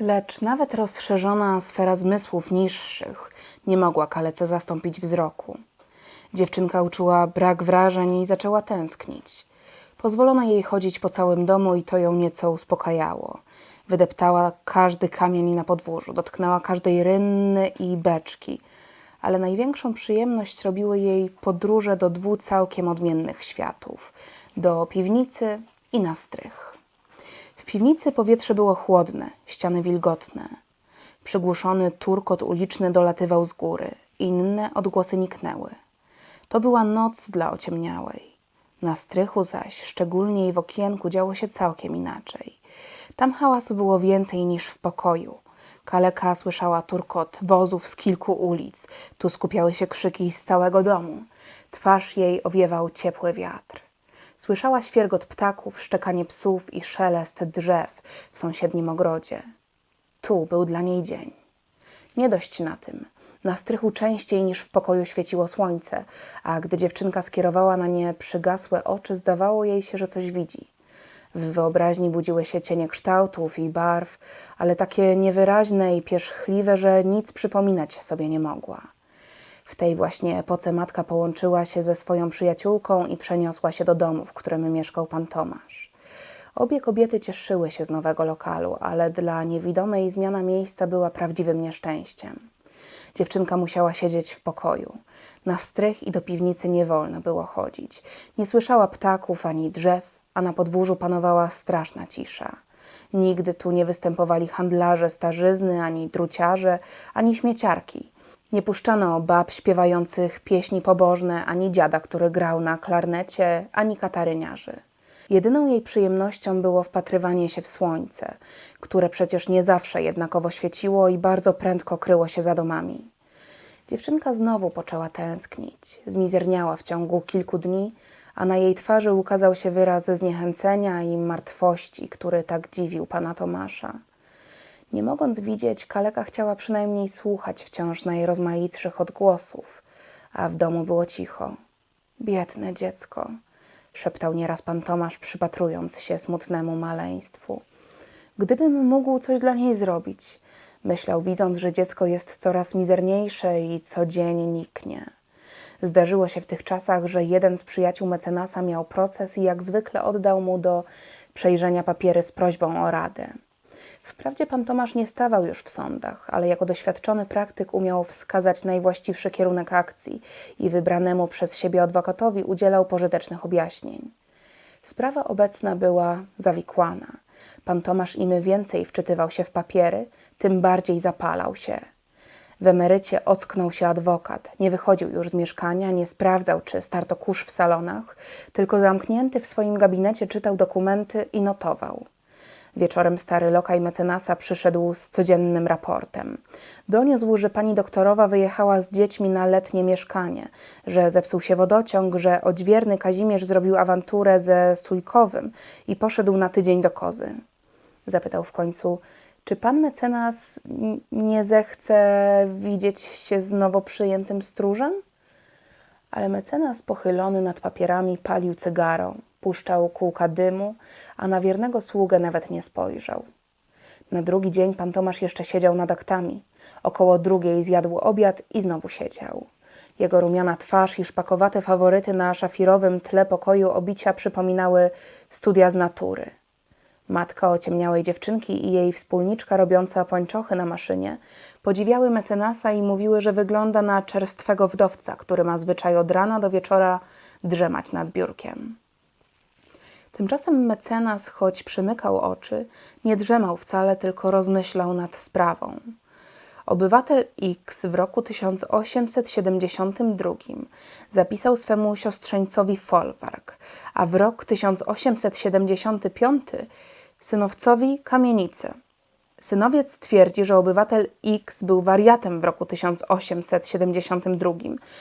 Lecz nawet rozszerzona sfera zmysłów niższych nie mogła kalece zastąpić wzroku. Dziewczynka uczuła brak wrażeń i zaczęła tęsknić. Pozwolono jej chodzić po całym domu i to ją nieco uspokajało. Wydeptała każdy kamień na podwórzu, dotknęła każdej rynny i beczki, ale największą przyjemność robiły jej podróże do dwóch całkiem odmiennych światów do piwnicy i na strych. Piwnicy powietrze było chłodne, ściany wilgotne. Przygłuszony turkot uliczny dolatywał z góry, inne odgłosy niknęły. To była noc dla ociemniałej. Na strychu zaś, szczególnie w okienku, działo się całkiem inaczej. Tam hałasu było więcej niż w pokoju. Kaleka słyszała turkot wozów z kilku ulic. Tu skupiały się krzyki z całego domu. Twarz jej owiewał ciepły wiatr. Słyszała świergot ptaków, szczekanie psów i szelest drzew w sąsiednim ogrodzie. Tu był dla niej dzień. Nie dość na tym. Na strychu częściej niż w pokoju świeciło słońce, a gdy dziewczynka skierowała na nie przygasłe oczy, zdawało jej się, że coś widzi. W wyobraźni budziły się cienie kształtów i barw, ale takie niewyraźne i pierzchliwe, że nic przypominać sobie nie mogła. W tej właśnie epoce matka połączyła się ze swoją przyjaciółką i przeniosła się do domu, w którym mieszkał pan Tomasz. Obie kobiety cieszyły się z nowego lokalu, ale dla niewidomej zmiana miejsca była prawdziwym nieszczęściem. Dziewczynka musiała siedzieć w pokoju. Na strych i do piwnicy nie wolno było chodzić. Nie słyszała ptaków ani drzew, a na podwórzu panowała straszna cisza. Nigdy tu nie występowali handlarze starzyzny, ani druciarze, ani śmieciarki. Nie puszczano bab śpiewających pieśni pobożne, ani dziada, który grał na klarnecie, ani kataryniarzy. Jedyną jej przyjemnością było wpatrywanie się w słońce, które przecież nie zawsze jednakowo świeciło i bardzo prędko kryło się za domami. Dziewczynka znowu poczęła tęsknić. Zmizerniała w ciągu kilku dni, a na jej twarzy ukazał się wyraz zniechęcenia i martwości, który tak dziwił pana Tomasza. Nie mogąc widzieć, kaleka chciała przynajmniej słuchać wciąż najrozmaitszych odgłosów, a w domu było cicho. Biedne dziecko, szeptał nieraz pan Tomasz, przypatrując się smutnemu maleństwu. Gdybym mógł coś dla niej zrobić, myślał, widząc, że dziecko jest coraz mizerniejsze i co dzień niknie. Zdarzyło się w tych czasach, że jeden z przyjaciół mecenasa miał proces i jak zwykle oddał mu do przejrzenia papiery z prośbą o radę. Wprawdzie pan Tomasz nie stawał już w sądach, ale jako doświadczony praktyk umiał wskazać najwłaściwszy kierunek akcji i wybranemu przez siebie adwokatowi udzielał pożytecznych objaśnień. Sprawa obecna była zawikłana. Pan Tomasz im więcej wczytywał się w papiery, tym bardziej zapalał się. W emerycie ocknął się adwokat. Nie wychodził już z mieszkania, nie sprawdzał, czy starto kurz w salonach, tylko zamknięty w swoim gabinecie czytał dokumenty i notował. Wieczorem stary lokaj mecenasa przyszedł z codziennym raportem. Doniósł, że pani doktorowa wyjechała z dziećmi na letnie mieszkanie, że zepsuł się wodociąg, że odźwierny Kazimierz zrobił awanturę ze Stójkowym i poszedł na tydzień do kozy. Zapytał w końcu, czy pan mecenas nie zechce widzieć się z nowo przyjętym stróżem? Ale mecenas pochylony nad papierami palił cygaro, puszczał kółka dymu, a na wiernego sługę nawet nie spojrzał. Na drugi dzień pan Tomasz jeszcze siedział nad aktami. Około drugiej zjadł obiad i znowu siedział. Jego rumiana twarz i szpakowate faworyty na szafirowym tle pokoju obicia przypominały studia z natury. Matka ociemniałej dziewczynki i jej wspólniczka robiąca pończochy na maszynie podziwiały mecenasa i mówiły, że wygląda na czerstwego wdowca, który ma zwyczaj od rana do wieczora drzemać nad biurkiem. Tymczasem mecenas, choć przymykał oczy, nie drzemał wcale, tylko rozmyślał nad sprawą. Obywatel X w roku 1872 zapisał swemu siostrzeńcowi folwark, a w rok 1875 synowcowi kamienicę. Synowiec twierdzi, że obywatel X był wariatem w roku 1872,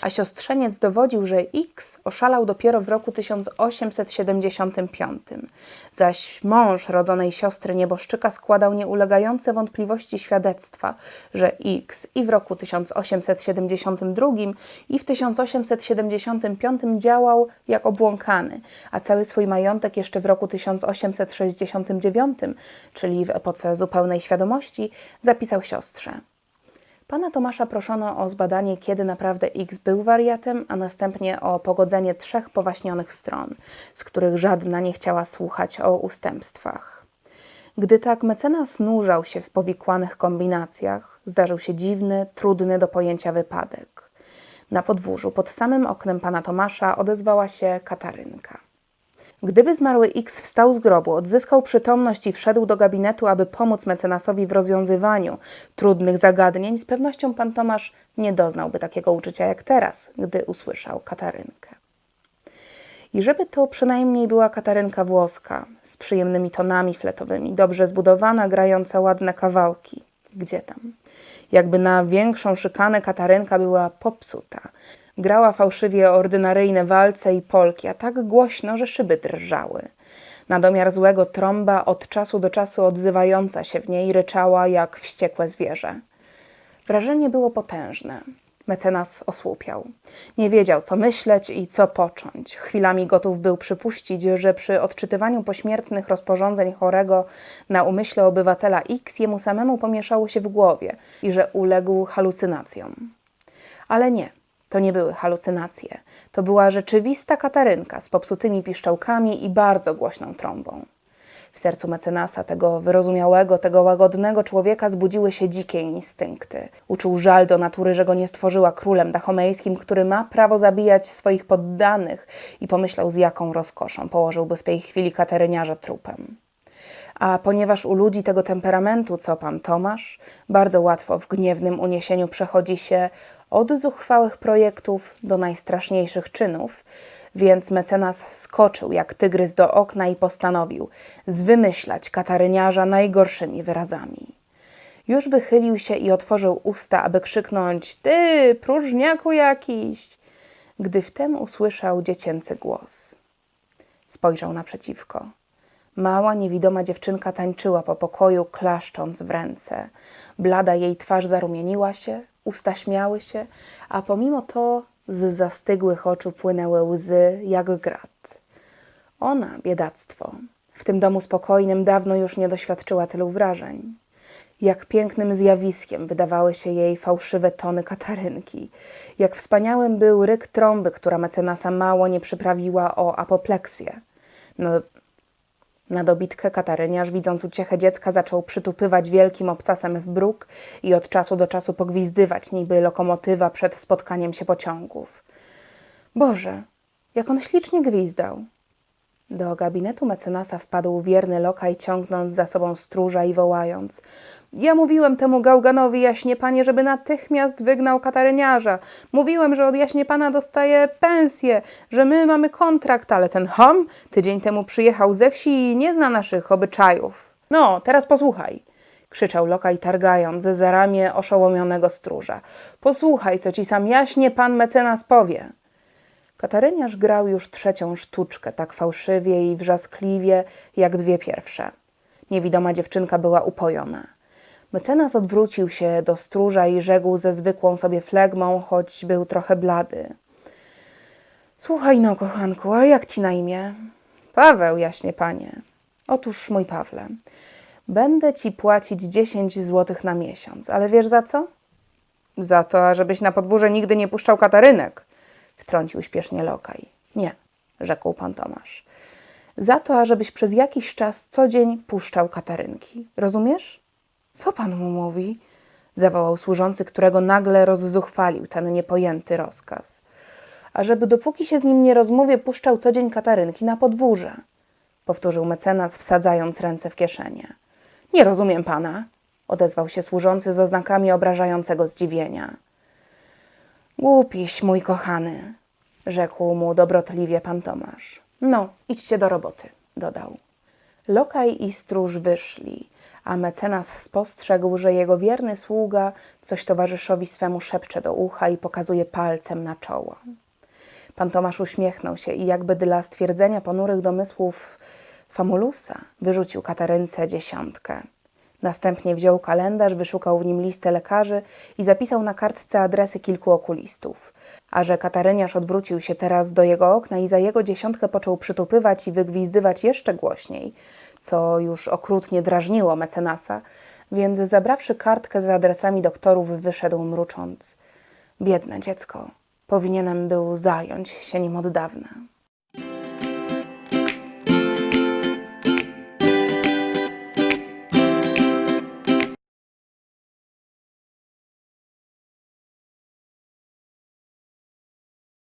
a siostrzeniec dowodził, że X oszalał dopiero w roku 1875. Zaś mąż rodzonej siostry nieboszczyka składał nieulegające wątpliwości świadectwa, że X i w roku 1872 i w 1875 działał jak obłąkany, a cały swój majątek jeszcze w roku 1869, czyli w epoce zupełnej świadomości, zapisał siostrze. Pana Tomasza proszono o zbadanie, kiedy naprawdę X był wariatem, a następnie o pogodzenie trzech powaśnionych stron, z których żadna nie chciała słuchać o ustępstwach. Gdy tak mecenas nurzał się w powikłanych kombinacjach, zdarzył się dziwny, trudny do pojęcia wypadek. Na podwórzu, pod samym oknem pana Tomasza, odezwała się Katarynka. Gdyby zmarły X wstał z grobu, odzyskał przytomność i wszedł do gabinetu, aby pomóc mecenasowi w rozwiązywaniu trudnych zagadnień, z pewnością pan Tomasz nie doznałby takiego uczucia jak teraz, gdy usłyszał Katarynkę. I żeby to przynajmniej była Katarynka włoska, z przyjemnymi tonami fletowymi, dobrze zbudowana, grająca ładne kawałki. Gdzie tam? Jakby na większą szykanę Katarynka była popsuta. Grała fałszywie ordynaryjne walce i polki, a tak głośno, że szyby drżały. Na domiar złego trąba od czasu do czasu odzywająca się w niej ryczała jak wściekłe zwierzę. Wrażenie było potężne. Mecenas osłupiał. Nie wiedział, co myśleć i co począć. Chwilami gotów był przypuścić, że przy odczytywaniu pośmiertnych rozporządzeń chorego na umyśle obywatela X jemu samemu pomieszało się w głowie i że uległ halucynacjom. Ale nie, to nie były halucynacje. To była rzeczywista Katarynka z popsutymi piszczałkami i bardzo głośną trąbą. W sercu mecenasa, tego wyrozumiałego, tego łagodnego człowieka zbudziły się dzikie instynkty. Uczuł żal do natury, że go nie stworzyła królem dachomejskim, który ma prawo zabijać swoich poddanych i pomyślał, z jaką rozkoszą położyłby w tej chwili kataryniarza trupem. A ponieważ u ludzi tego temperamentu, co pan Tomasz, bardzo łatwo w gniewnym uniesieniu przechodzi się od zuchwałych projektów do najstraszniejszych czynów, więc mecenas skoczył jak tygrys do okna i postanowił zwymyślać kataryniarza najgorszymi wyrazami. Już wychylił się i otworzył usta, aby krzyknąć: Ty, próżniaku jakiś! Gdy wtem usłyszał dziecięcy głos. Spojrzał naprzeciwko. Mała, niewidoma dziewczynka tańczyła po pokoju, klaszcząc w ręce. Blada jej twarz zarumieniła się, usta śmiały się, a pomimo to z zastygłych oczu płynęły łzy jak grat. Ona, biedactwo, w tym domu spokojnym dawno już nie doświadczyła tylu wrażeń. Jak pięknym zjawiskiem wydawały się jej fałszywe tony katarynki. Jak wspaniałym był ryk trąby, która mecenasa mało nie przyprawiła o apopleksję. Na dobitkę kataryniarz, widząc uciechę dziecka, zaczął przytupywać wielkim obcasem w bruk i od czasu do czasu pogwizdywać, niby lokomotywa przed spotkaniem się pociągów. Boże, jak on ślicznie gwizdał! Do gabinetu mecenasa wpadł wierny lokaj, ciągnąc za sobą stróża i wołając: Ja mówiłem temu gałganowi, jaśnie panie, żeby natychmiast wygnał kataryniarza. Mówiłem, że od jaśnie pana dostaje pensję, że my mamy kontrakt, ale ten hom tydzień temu przyjechał ze wsi i nie zna naszych obyczajów. No, teraz posłuchaj krzyczał lokaj targając za ramię oszołomionego stróża. Posłuchaj, co ci sam jaśnie pan mecenas powie. Kataryniarz grał już trzecią sztuczkę, tak fałszywie i wrzaskliwie, jak dwie pierwsze. Niewidoma dziewczynka była upojona. Mecenas odwrócił się do stróża i rzekł ze zwykłą sobie flegmą, choć był trochę blady. Słuchaj no, kochanku, a jak ci na imię? Paweł, jaśnie panie. Otóż, mój Pawle, będę ci płacić 10 złotych na miesiąc, ale wiesz za co? Za to, ażebyś na podwórze nigdy nie puszczał katarynek, wtrącił śpiesznie lokaj. Nie, rzekł pan Tomasz. Za to, ażebyś przez jakiś czas co dzień puszczał katarynki. Rozumiesz? Co pan mu mówi? zawołał służący, którego nagle rozzuchwalił ten niepojęty rozkaz. A żeby dopóki się z nim nie rozmówię, puszczał co dzień katarynki na podwórze, powtórzył mecenas, wsadzając ręce w kieszenie. Nie rozumiem pana, odezwał się służący z oznakami obrażającego zdziwienia. Głupiś, mój kochany, rzekł mu dobrotliwie pan Tomasz. No, idźcie do roboty, dodał. Lokaj i stróż wyszli, a mecenas spostrzegł, że jego wierny sługa coś towarzyszowi swemu szepcze do ucha i pokazuje palcem na czoło. Pan Tomasz uśmiechnął się i jakby dla stwierdzenia ponurych domysłów Famulusa wyrzucił Katarynce dziesiątkę. Następnie wziął kalendarz, wyszukał w nim listę lekarzy i zapisał na kartce adresy kilku okulistów. A że kataryniarz odwrócił się teraz do jego okna i za jego dziesiątkę począł przytupywać i wygwizdywać jeszcze głośniej, co już okrutnie drażniło mecenasa, więc zabrawszy kartkę z adresami doktorów, wyszedł mrucząc. Biedne dziecko, powinienem był zająć się nim od dawna.